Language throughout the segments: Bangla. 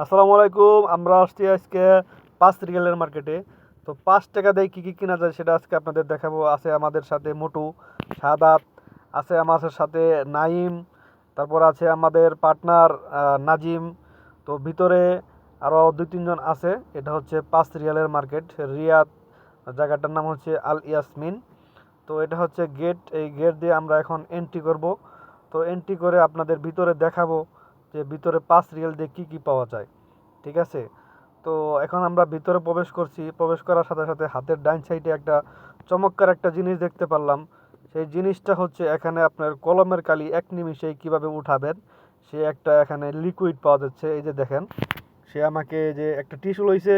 আসসালামু আলাইকুম, আমরা আসছি আজকে পাঁচ রিয়েলের মার্কেটে। তো পাঁচ টাকা দিয়ে কী কী কেনা যায় সেটা আজকে আপনাদের দেখাবো। আছে আমাদের সাথে মোটু, সাদাত, আছে আমাদের সাথে নাইম, তারপর আছে আমাদের পার্টনার নাজিম। তো ভিতরে আরও দুই তিনজন আছে, এটা হচ্ছে পাঁচ রিয়ালের মার্কেট, রিয়াদ, জায়গাটার নাম হচ্ছে আল ইয়াসমিন। তো এটা হচ্ছে গেট, এই গেট দিয়ে আমরা এখন এন্ট্রি করব। তো এন্ট্রি করে আপনাদের ভিতরে দেখাবো যে ভিতরে পাঁচ রিয়েল দিয়ে কী কী পাওয়া যায়, ঠিক আছে? তো এখন আমরা ভিতরে প্রবেশ করছি, প্রবেশ করার সাথে সাথে হাতের ডাইন সাইডে একটা চমৎকার একটা জিনিস দেখতে পারলাম। সেই জিনিসটা হচ্ছে এখানে আপনার কলমের কালি এক নিমিষে কীভাবে উঠাবেন, সে একটা এখানে লিকুইড পাওয়া যাচ্ছে, এই যে দেখেন। সে আমাকে যে একটা টিস্যু লইছে,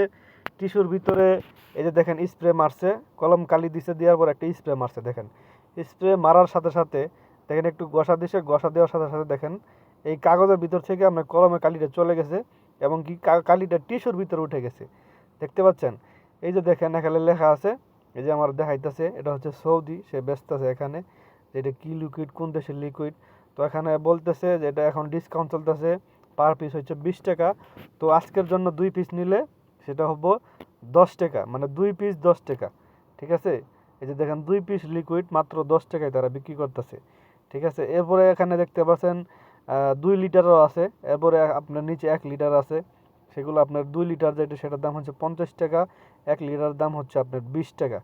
টিস্যুর ভিতরে এই যে দেখেন স্প্রে মারছে, কলম কালি দিছে, দেওয়ার পর একটা স্প্রে মারছে, দেখেন। স্প্রে মারার সাথে সাথে, দেখেন একটু গসা দিছে গসা দেওয়ার সাথে সাথে দেখেন এই কাগজের ভিতর থেকে আপনার কলমের কালিটা চলে গেছে এবং কি কালিটা টিস্যুর ভিতরে উঠে গেছে। দেখতে পাচ্ছেন? এই যে দেখেন, এখানে লেখা আছে, এই যে আমার দেখাইতেছে, এটা হচ্ছে সৌদি, সে ব্যস্ত আছে এখানে, যে এটা কী লিকুইড কোন দেশের লিকুইড তো এখানে বলতেছে যে এটা এখন ডিসকাউন্ট চলতেছে পার পিস হচ্ছে বিশ টাকা। তো আজকের জন্য দুই পিস নিলে সেটা হব দশ টাকা মানে দুই পিস দশ টাকা, ঠিক আছে? এই যে দেখেন, দুই পিস লিকুইড মাত্র দশ টাকায় তারা বিক্রি করতেছে, ঠিক আছে? এরপরে এখানে দেখতে পাচ্ছেন দুই লিটারও আছে। এরপরে আপনার নিচে এক লিটার আছে। সেগুলো আপনার দুই লিটার যেটা, সেটার দাম হচ্ছে পঞ্চাশ টাকা। এক লিটার দাম হচ্ছে আপনার বিশ টাকা।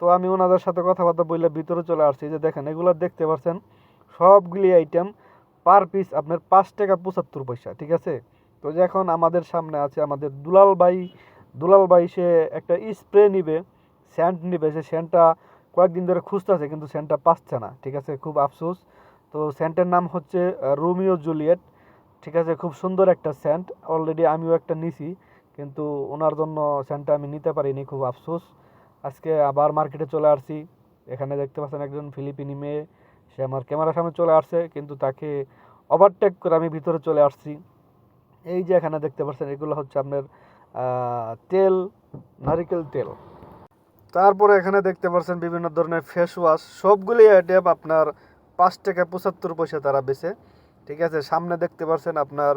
তো আমি ওনাদের সাথে কথাবার্তা বললে ভিতরে চলে আসছি। যে দেখেন, এগুলো দেখতে পাচ্ছেন সবগুলি আইটেম পার পিস আপনার পাঁচ টাকা পঁচাত্তর পয়সা, ঠিক আছে? তো যে এখন আমাদের সামনে আছে আমাদের দুলাল ভাই। দুলাল ভাই, সে একটা স্প্রে নিবে স্যান্ড নিবে। সে স্যান্ডটা কয়েকদিন ধরে খুঁজতেছে, কিন্তু স্যান্ডটা পাচ্ছে না, ঠিক আছে? খুব আফসোস। তো স্যান্টের নাম হচ্ছে রোমিও জুলিয়েট। ঠিক আছে, খুব সুন্দর একটা স্যান্ট। অলরেডি আমিও একটা নিছি, কিন্তু ওনার জন্য স্যান্টটা আমি নিতে পারিনি, খুব আফসোস। আজকে আবার মার্কেটে চলে আসছি। এখানে দেখতে পাচ্ছেন একজন ফিলিপিনি মেয়ে। সে আমার ক্যামেরার সামনে চলে আসছে, কিন্তু তাকে ওভারটেক করে আমি ভিতরে চলে আসছি। এই যে এখানে দেখতে পাচ্ছেন, এগুলো হচ্ছে আপনার তেল, নারিকেল তেল। তারপরে এখানে দেখতে পাচ্ছেন বিভিন্ন ধরনের ফেস ওয়াশ সবগুলি আইটেম আপনার পাঁচ টাকা পঁচাত্তর পয়সা তারা বেছে ঠিক আছে? সামনে দেখতে পাচ্ছেন আপনার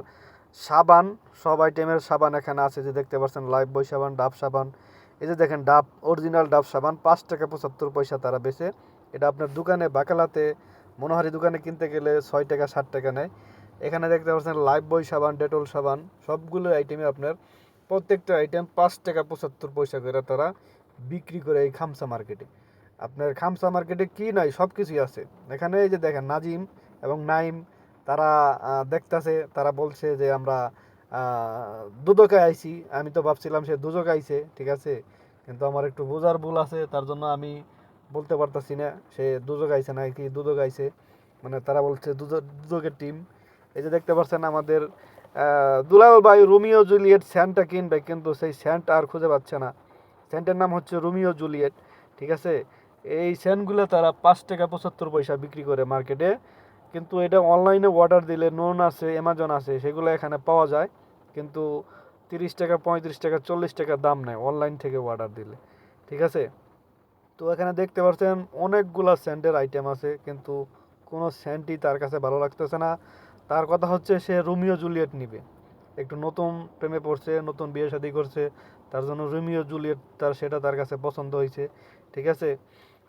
সাবান, সব আইটেমের সাবান এখানে আছে যে দেখতে পাচ্ছেন লাইফ বই সাবান, ডাব সাবান। এই যে দেখেন, ডাব অরিজিনাল ডাব সাবান, পাঁচ টাকা পঁচাত্তর পয়সা তারা বেছে এটা আপনার দোকানে, বাকালাতে, মনোহারি দোকানে কিনতে গেলে ছয় টাকা ষাট টাকা নেয়। এখানে দেখতে পাচ্ছেন লাইফ বই সাবান, ডেটল সাবান, সবগুলো আইটেমে আপনার প্রত্যেকটা আইটেম পাঁচ টাকা পঁচাত্তর পয়সা করে তারা বিক্রি করে এই খামসা মার্কেটে আপনার খামসা মার্কেটে কি নাই সব কিছুই আছে। এখানে এই যে দেখেন নাজিম এবং নাইম, তারা দেখতেছে, তারা বলছে যে আমরা দুদকে আইছি। আমি তো ভাবছিলাম সে দুজক আইছে, ঠিক আছে? কিন্তু আমার একটু বোঝার ভুল আছে, তার জন্য আমি বলতে পারতাছি না সে দুজক আইছে না কি দুদক আইছে। মানে তারা বলছে দুদক দুদকের টিম এই যে দেখতে পাচ্ছেন আমাদের দুলাল ভাই রোমিও জুলিয়েট স্যান্টটা কিনবে, কিন্তু সেই স্যান্ট আর খুঁজে পাচ্ছে না। স্যান্টের নাম হচ্ছে রোমিও জুলিয়েট, ঠিক আছে? এই স্যান্টগুলো তারা পাঁচ টাকা পঁচাত্তর পয়সা বিক্রি করে মার্কেটে। কিন্তু এটা অনলাইনে অর্ডার দিলে নোন আছে অ্যামাজন আছে, সেগুলো এখানে পাওয়া যায়। কিন্তু তিরিশ টাকা, পঁয়ত্রিশ টাকা, চল্লিশ টাকা দাম নেয় অনলাইন থেকে অর্ডার দিলে। ঠিক আছে? তো এখানে দেখতে পাচ্ছেন অনেকগুলা স্যান্ডের আইটেম আছে, কিন্তু কোনো স্যান্টই তার কাছে ভালো লাগতেছে না। তার কথা হচ্ছে সে রোমিও জুলিয়েট নিবে। একটু নতুন প্রেমে পড়ছে, নতুন বিয়ে শাদী করছে, তার জন্য রোমিও জুলিয়েট তার, সেটা তার কাছে পছন্দ হয়েছে। ঠিক আছে?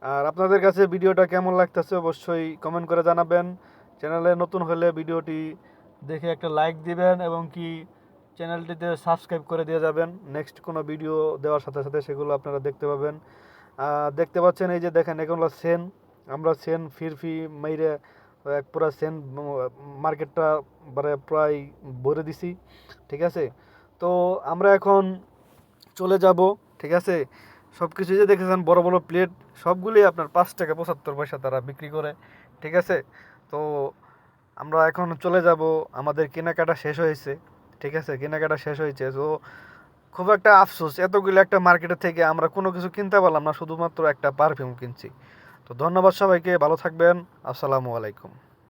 আর আপনাদের কাছে ভিডিওটা কেমন লাগতেছে অবশ্যই কমেন্ট করে জানাবেন। চ্যানেলে নতুন হলে ভিডিওটি দেখে একটা লাইক দিবেন এবং কি চ্যানেলটিতে সাবস্ক্রাইব করে দিয়ে যাবেন। নেক্সট কোনো ভিডিও দেওয়ার সাথে সাথে সেগুলো আপনারা দেখতে পাবেন। দেখতে পাচ্ছেন এই যে দেখেন এগুলো সেন আমরা সেন ফিরফি মাইরে এক পুরো সেন মার্কেটটা মানে প্রায় ভরে দিছি। ঠিক আছে? তো আমরা এখন চলে যাব, ঠিক আছে? সব কিছু যে দেখেছেন, বড় বড় প্লেট সবগুলি আপনার পাঁচ টাকা পঁচাত্তর পয়সা তারা বিক্রি করে, ঠিক আছে? তো আমরা এখন চলে যাব, আমাদের কেনাকাটা শেষ হয়েছে, ঠিক আছে? কেনাকাটা শেষ হয়েছে, তো খুব একটা আফসোস, এতগুলো একটা মার্কেটের থেকে আমরা কোনো কিছু কিনতে পারলাম না, শুধুমাত্র একটা পারফিউম কিনছি। তো ধন্যবাদ সবাইকে, ভালো থাকবেন, আসসালামু আলাইকুম।